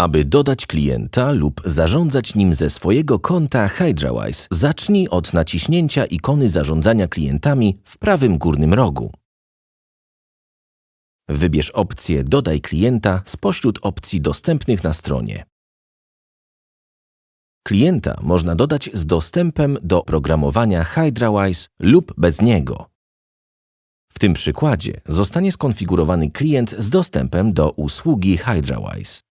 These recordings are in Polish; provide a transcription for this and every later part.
Aby dodać klienta lub zarządzać nim ze swojego konta HydraWise, zacznij od naciśnięcia ikony zarządzania klientami w prawym górnym rogu. Wybierz opcję Dodaj klienta spośród opcji dostępnych na stronie. Klienta można dodać z dostępem do programowania HydraWise lub bez niego. W tym przykładzie zostanie skonfigurowany klient z dostępem do usługi HydraWise.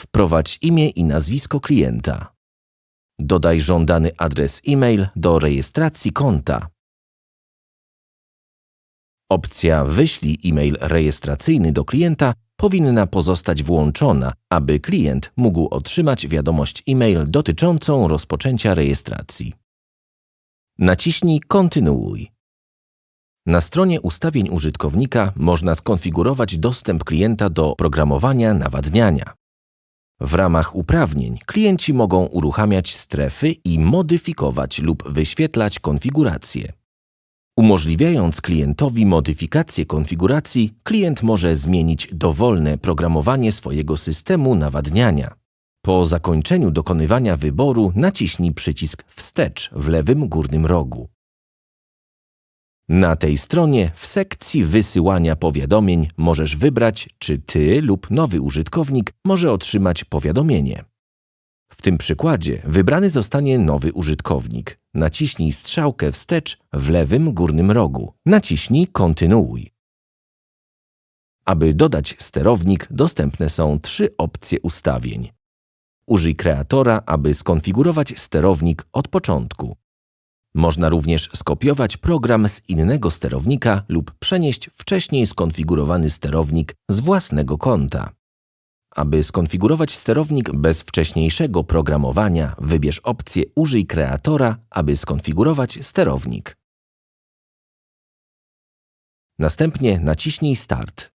Wprowadź imię i nazwisko klienta. Dodaj żądany adres e-mail do rejestracji konta. Opcja Wyślij e-mail rejestracyjny do klienta powinna pozostać włączona, aby klient mógł otrzymać wiadomość e-mail dotyczącą rozpoczęcia rejestracji. Naciśnij Kontynuuj. Na stronie ustawień użytkownika można skonfigurować dostęp klienta do programowania nawadniania. W ramach uprawnień klienci mogą uruchamiać strefy i modyfikować lub wyświetlać konfiguracje. Umożliwiając klientowi modyfikację konfiguracji, klient może zmienić dowolne programowanie swojego systemu nawadniania. Po zakończeniu dokonywania wyboru naciśnij przycisk Wstecz w lewym górnym rogu. Na tej stronie w sekcji wysyłania powiadomień możesz wybrać, czy ty lub nowy użytkownik może otrzymać powiadomienie. W tym przykładzie wybrany zostanie nowy użytkownik. Naciśnij strzałkę wstecz w lewym górnym rogu. Naciśnij Kontynuuj. Aby dodać sterownik, dostępne są trzy opcje ustawień. Użyj kreatora, aby skonfigurować sterownik od początku. Można również skopiować program z innego sterownika lub przenieść wcześniej skonfigurowany sterownik z własnego konta. Aby skonfigurować sterownik bez wcześniejszego programowania, wybierz opcję Użyj kreatora, aby skonfigurować sterownik. Następnie naciśnij Start.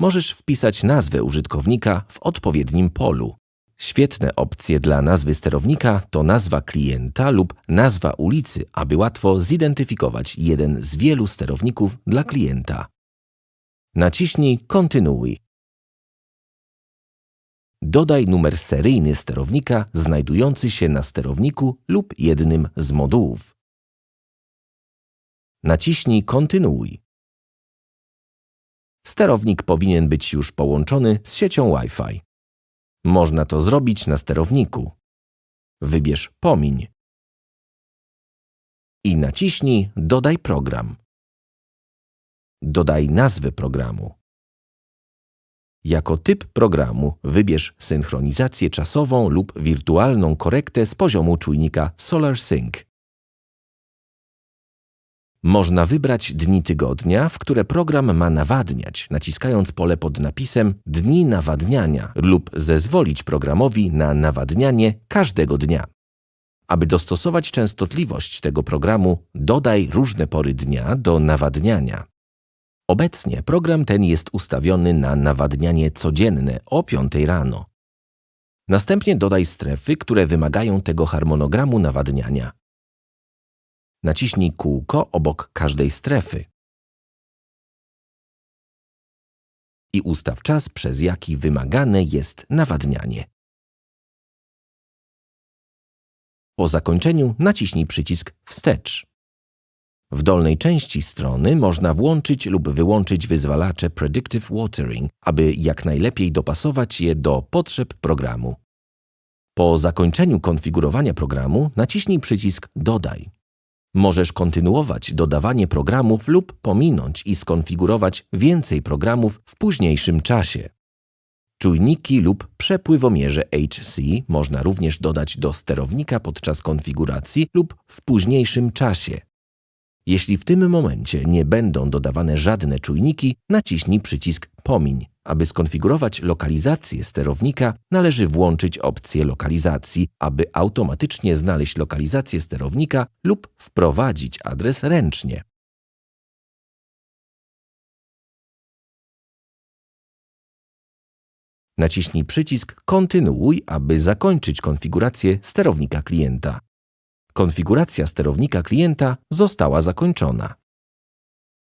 Możesz wpisać nazwę użytkownika w odpowiednim polu. Świetne opcje dla nazwy sterownika to nazwa klienta lub nazwa ulicy, aby łatwo zidentyfikować jeden z wielu sterowników dla klienta. Naciśnij Kontynuuj. Dodaj numer seryjny sterownika znajdujący się na sterowniku lub jednym z modułów. Naciśnij Kontynuuj. Sterownik powinien być już połączony z siecią Wi-Fi. Można to zrobić na sterowniku. Wybierz Pomiń i naciśnij Dodaj program. Dodaj nazwę programu. Jako typ programu wybierz synchronizację czasową lub wirtualną korektę z poziomu czujnika SolarSync. Można wybrać dni tygodnia, w które program ma nawadniać, naciskając pole pod napisem Dni nawadniania lub zezwolić programowi na nawadnianie każdego dnia. Aby dostosować częstotliwość tego programu, dodaj różne pory dnia do nawadniania. Obecnie program ten jest ustawiony na nawadnianie codzienne o 5 rano. Następnie dodaj strefy, które wymagają tego harmonogramu nawadniania. Naciśnij kółko obok każdej strefy i ustaw czas, przez jaki wymagane jest nawadnianie. Po zakończeniu naciśnij przycisk Wstecz. W dolnej części strony można włączyć lub wyłączyć wyzwalacze Predictive Watering, aby jak najlepiej dopasować je do potrzeb programu. Po zakończeniu konfigurowania programu naciśnij przycisk Dodaj. Możesz kontynuować dodawanie programów lub pominąć i skonfigurować więcej programów w późniejszym czasie. Czujniki lub przepływomierze HC można również dodać do sterownika podczas konfiguracji lub w późniejszym czasie. Jeśli w tym momencie nie będą dodawane żadne czujniki, naciśnij przycisk Pomiń. Aby skonfigurować lokalizację sterownika, należy włączyć opcję lokalizacji, aby automatycznie znaleźć lokalizację sterownika lub wprowadzić adres ręcznie. Naciśnij przycisk Kontynuuj, aby zakończyć konfigurację sterownika klienta. Konfiguracja sterownika klienta została zakończona.